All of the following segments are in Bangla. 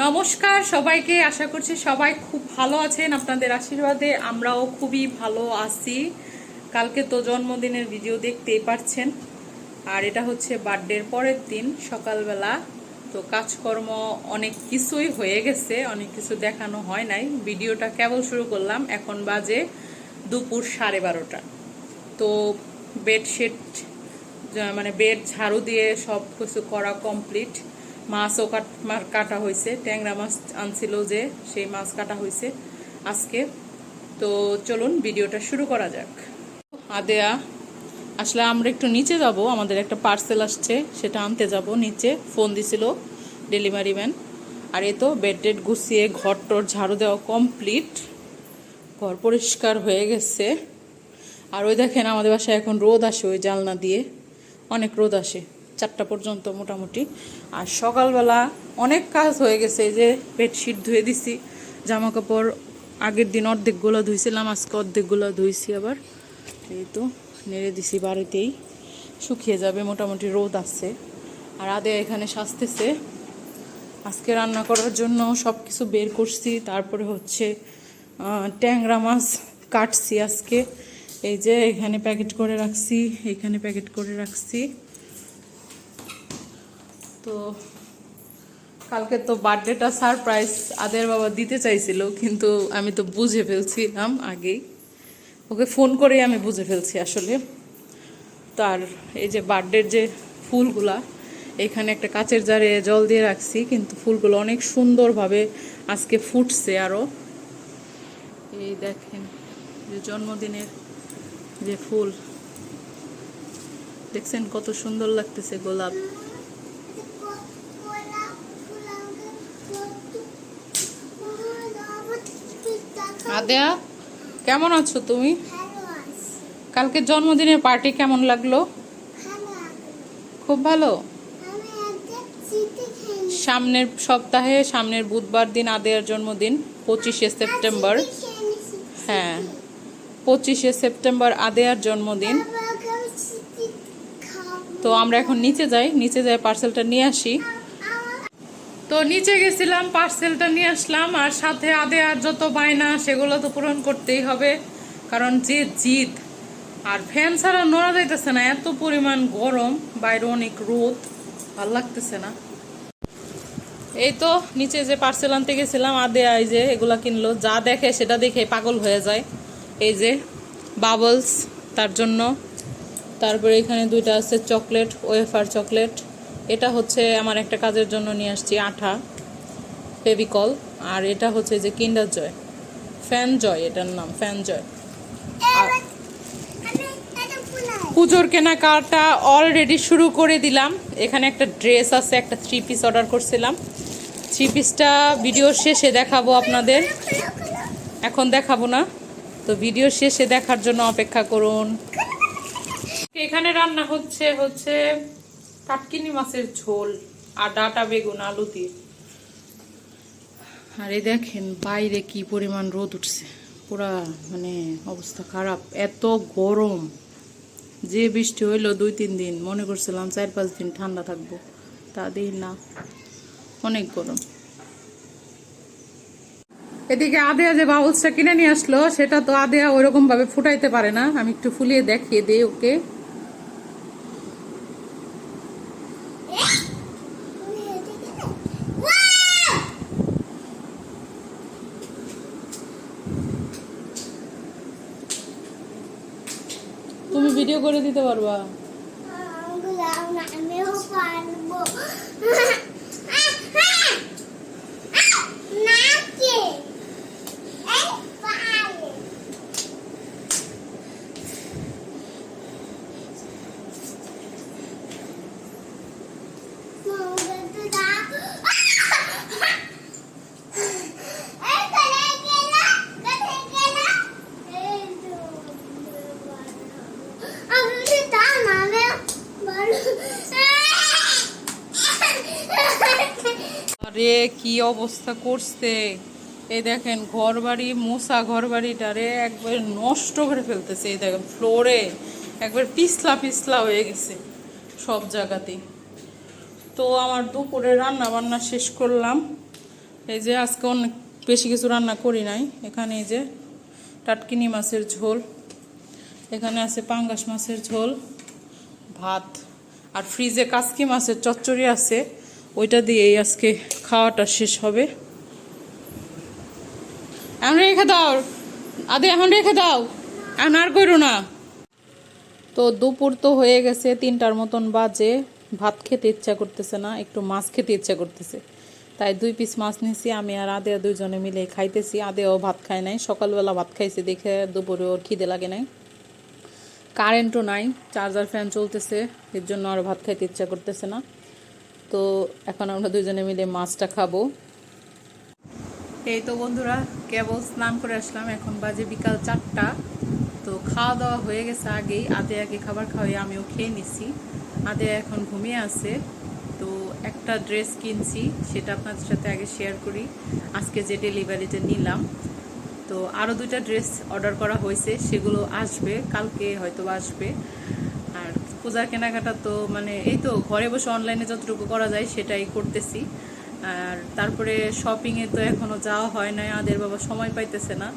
নমস্কার সবাইকে, আশা করছি সবাই খুব ভালো আছেন। আপনাদের আশীর্বাদে আমরাও খুবই ভালো আছি। কালকে তো জন্মদিনের ভিডিও দেখতেই পারছেন। আর এটা হচ্ছে বার্থডের পরের দিন, সকালবেলা। তো কাজকর্ম অনেক কিছুই হয়ে গেছে, অনেক কিছু দেখানো হয় নাই। ভিডিওটা কেবল শুরু করলাম, এখন বাজে দুপুর সাড়ে বারোটা। তো বেডশিট মানে বেড ঝাড়ু দিয়ে সব কিছু করা কমপ্লিট মাছও কাট হয়েছে। ট্যাংরা মাছ আনছিল যে, সেই মাছ কাটা হয়েছে আজকে। তো চলুন, ভিডিওটা শুরু করা যাক। আদেয়া, আসলে আমরা একটু নিচে যাব। আমাদের একটা পার্সেল আসছে, সেটা আনতে যাব নিচে। ফোন দিছিল ডেলিভারি ম্যান আর এ তো বেড টেড গুছিয়ে ঘর টর ঝাড়ু দেওয়া কমপ্লিট ঘর পরিষ্কার হয়ে গেছে। আর ওই দেখেন, আমাদের বাসায় এখন রোদ আসে ওই জালনা দিয়ে। অনেক রোদ আসে। চারটা পর্যন্ত মোটামুটি। আর সকালবেলা অনেক কাজ হয়ে গেছে, এই যে বেডশিট ধুয়ে দিছি জামা কাপড় আগের দিন অর্ধেকগুলো ধুইছিলাম, আজকে অর্ধেকগুলো ধুইছি আবার। এই তো, নেড়ে দিছি বাড়িতেই, শুকিয়ে যাবে, মোটামুটি রোদ আছে। আর আদে এখানে সাজতেছে, আজকে রান্না করার জন্য সব কিছু বের করছি, তারপরে হচ্ছে ট্যাংরা মাছ কাটছি আজকে। এই যে এখানে প্যাকেট করে রাখছি, এখানে প্যাকেট করে রাখছি। তো কালকে তো বার্থডেটা সারপ্রাইজ আদের বাবা দিতে চাইছিল, কিন্তু আমি তো বুঝে ফেলছিলাম আগেই। ওকে ফোন করেই আমি বুঝে ফেলছি আসলে। তার এই যে বার্থডের যে ফুলগুলা, এখানে একটা কাচের জারে জল দিয়ে রাখছি, কিন্তু ফুলগুলো অনেক সুন্দরভাবে আজকে ফুটছে আরও এই দেখেন, যে জন্মদিনের যে ফুল, দেখছেন কত সুন্দর লাগতেছে গোলাপ। আদেয়া, কেমন আছো তুমি? কালকে জন্মদিনের পার্টি কেমন লাগল? খুব ভালো? সামনের সপ্তাহে, সামনের বুধবার দিন আদেয়ার জন্মদিন, পঁচিশে সেপ্টেম্বর। হ্যাঁ পঁচিশে সেপ্টেম্বর আদেয়ার জন্মদিন। তো আমরা এখন নিচে যাই নিচে যাই পার্সেলটা নিয়ে আসি। তো নিচে গেছিলাম পার্সেলটা নিয়ে আসলাম আর সাথে আদে আর যত বায়না সেগুলো তো পূরণ করতেই হবে। কারণ যে জিদ, আর ফ্যান ছাড়া নড়া যাইতেছে না, এত পরিমাণ গরম, বাইরে অনেক রোদ, ভালো লাগতেছে না। এই তো নিচে যে পার্সেল আনতে গেছিলাম, আদে এই যে এগুলা কিনলো, যা দেখে সেটা দেখে পাগল হয়ে যায়। এই যে বাবলস তার জন্য। তারপরে এখানে দুইটা আছে চকলেট ওয়েফার চকলেট এটা হচ্ছে আমার একটা কাজের জন্য নিয়ে আসছি আঠা, ফেভিকল, আর এটা হচ্ছে যে কিন্ডার জয়। ফ্যান জয় এটার নাম ফ্যান জয় পুজোর কেনাকাটা অলরেডি শুরু করে দিলাম। এখানে একটা ড্রেস আছে, একটা থ্রি পিস অর্ডার করছিলাম। থ্রি পিসটা ভিডিও শেষে দেখাবো আপনাদের। এখন দেখাবো না। তো ভিডিও শেষে দেখার জন্য অপেক্ষা করুন। এখানে রান্না হচ্ছে হচ্ছে কাটকিনি মাছের ঝোল আর ডাটা বেগুন, আলু দিয়ে। আর দেখেন, বাইরে কি পরিমাণ রোদ উঠছে। পুরা মানে অবস্থা খারাপ। এত গরম। যে বৃষ্টি হইল দুই, তিন দিন, মনে করছিলাম চার, পাঁচ দিন ঠান্ডা থাকব। তা দিই না। অনেক গরম। এদিকে আদেয়া যে বাউলসটা কিনে নিয়ে আসলো, সেটা তো আদেয়া ওইরকম ভাবে ফুটাইতে পারে না। আমি একটু ফুলিয়ে দেখিয়ে দিই ওকে। তুমি ভিডিও করে দিতে পারবা। আমিও পারব। আরে কি অবস্থা করছে? এই দেখেন ঘর বাড়ি মশা ঘর বাড়িটারে একবার নষ্ট করে ফেলতেছে, এই দেখেন ফ্লোরে একবার পিছলা পিছলা হয়ে গেছে সব জায়গাতেই। তো আমার দুপুরে রান্না বান্না শেষ করলাম। এই যে আজকে অনেক বেশি কিছু রান্না করি নাই। এখানে এই যে টাটকিনি মাছের ঝোল, এখানে আছে পাঙ্গাস মাছের ঝোল, ভাত, আর ফ্রিজে কাসকি মাছের চচ্চড়ি আছে। ওইটা দিয়েই আজকে খাওয়াটা শেষ হবে। এখন রেখে দাও। আদে, এখন রেখে দাও। এখন আর করো না। তো দুপুর তো হয়ে গেছে, তিনটার মতন বাজে। ভাত খেতে ইচ্ছা করতেছে না, একটু মাছ খেতে ইচ্ছা করতেছে। তাই দুই পিস মাছ নিছি, আমি আর আদেয়া দুইজনে মিলে খাইতেছি। আদেও ভাত খায় নাই, সকালবেলা ভাত খাইছে দেখে দুপুরে ওর খিদে লাগে নাই। কারেন্টও নাই চার্জার ফ্যান চলতেছে, এর জন্য আর ভাত খাইতে ইচ্ছা করতেছে না। তো এখন আমরা দুজনে মিলে মাছটা খাব। এই তো বন্ধুরা, কেবল স্নান করে আসলাম। এখন বাজে বিকাল চারটা। তো খাওয়া দাওয়া হয়ে গেছে আগেই। আদে আগে খাবার খাওয়াই, আমিও খেয়ে নিছি। আদে এখন ঘুমিয়ে আছে। তো একটা ড্রেস কিনছি, সেটা আপনাদের সাথে আগে শেয়ার করি। আজকে যে ডেলিভারিতে নিলাম। তো আরও দুইটা ড্রেস অর্ডার করা হয়েছে, সেগুলো আসবে, কালকে হয়তো আসবে। পূজার কেনাকাটা তো মানে এই তো ঘরে বসে অনলাইনে যতটুকু করা যায় সেটাই করতেছি। আর তারপরে শপিংয়ে তো এখনও যাওয়া হয় না আদের বাবা সময় পাইতেছে না।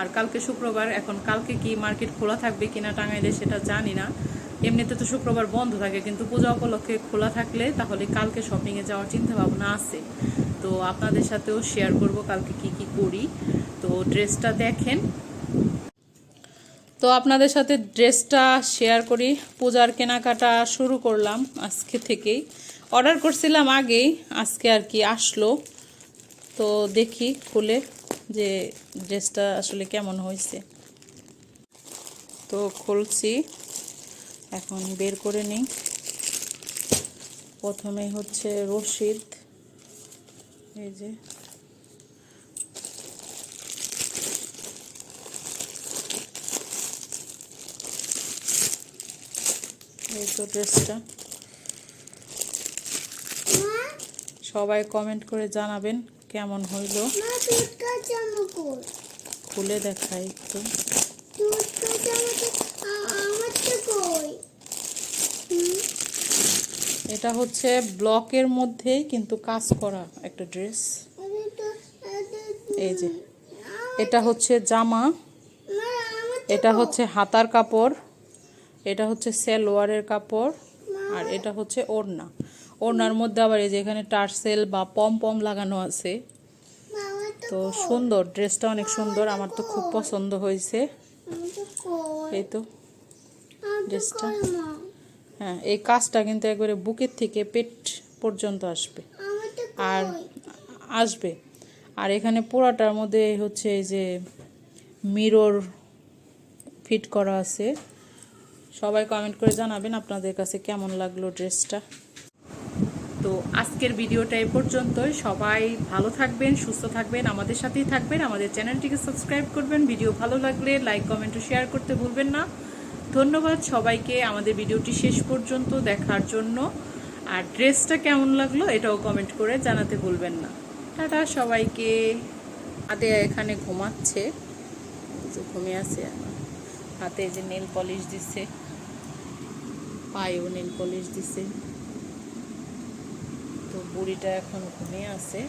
আর কালকে শুক্রবার, এখন কালকে কি মার্কেট খোলা থাকবে কিনা টাঙ্গাইলে সেটা জানি না। এমনিতে তো শুক্রবার বন্ধ থাকে, কিন্তু পূজা উপলক্ষে খোলা থাকলে তাহলে কালকে শপিংয়ে যাওয়ার চিন্তা ভাবনা আছে। তো আপনাদের সাথেও শেয়ার করব কালকে কি কি করি। তো ড্রেসটা দেখেন। তো আপনাদের সাথে ড্রেসটা শেয়ার করি। পূজার কেনাকাটা শুরু করলাম আজকে থেকেই। অর্ডার করছিলাম আগেই, আজকে আর কি আসলো। তো দেখি খুলে যে ড্রেসটা আসলে কেমন হয়েছে। তো খুলছি, এখন বের করে নিই। প্রথমে হচ্ছে রশিদ। এই যে। এই তো ড্রেসটা। সবাই কমেন্ট করে জানাবেন কেমন হইল। খুলে দেখাই একটু। এটা হচ্ছে ব্লকের মধ্যেই কিন্তু কাজ করা একটা ড্রেস। এই যে। এটা হচ্ছে জামা। এটা হচ্ছে হাতার কাপড়। এটা হচ্ছে সেলোয়ারের কাপড় আর এটা হচ্ছে ওড়না। ওড়নার মধ্যে আবার এই যে এখানে টার্সেল বা পম পম লাগানো আছে। তো সুন্দর, ড্রেসটা অনেক সুন্দর, আমার তো খুব পছন্দ হয়েছে। এই তো, ড্রেসটা। হ্যাঁ এই কাজটা কিন্তু একবারে বুকের থেকে পেট পর্যন্ত আসবে। আর আসবে। আর এখানে পুরাটার মধ্যে হচ্ছে এই যে মিরর ফিট করা আছে। সবাই কমেন্ট করে জানাবেন আপনাদের কাছে কেমন লাগল ড্রেসটা। তো আজকের ভিডিওটা এ পর্যন্তই। সবাই ভালো থাকবেন, সুস্থ থাকবেন, আমাদের সাথেই থাকবেন। আমাদের চ্যানেলটিকে সাবস্ক্রাইব করবেন। ভিডিও ভালো লাগলে লাইক কমেন্ট ও শেয়ার করতে ভুলবেন না। ধন্যবাদ সবাইকে। আমাদের ভিডিওটি শেষ পর্যন্ত দেখার জন্য। আর ড্রেসটা কেমন লাগল এটাও কমেন্ট করে জানাতে ভুলবেন না। টাটা সবাইকে। আদে এখানে ঘুমাচ্ছে। ঘুমিয়ে আছে। হাতে যে নেল পলিশ দিচ্ছে পায়েও নেল পলিশ দিছে। তো বুড়িটা এখন ঘুমিয়ে আছে।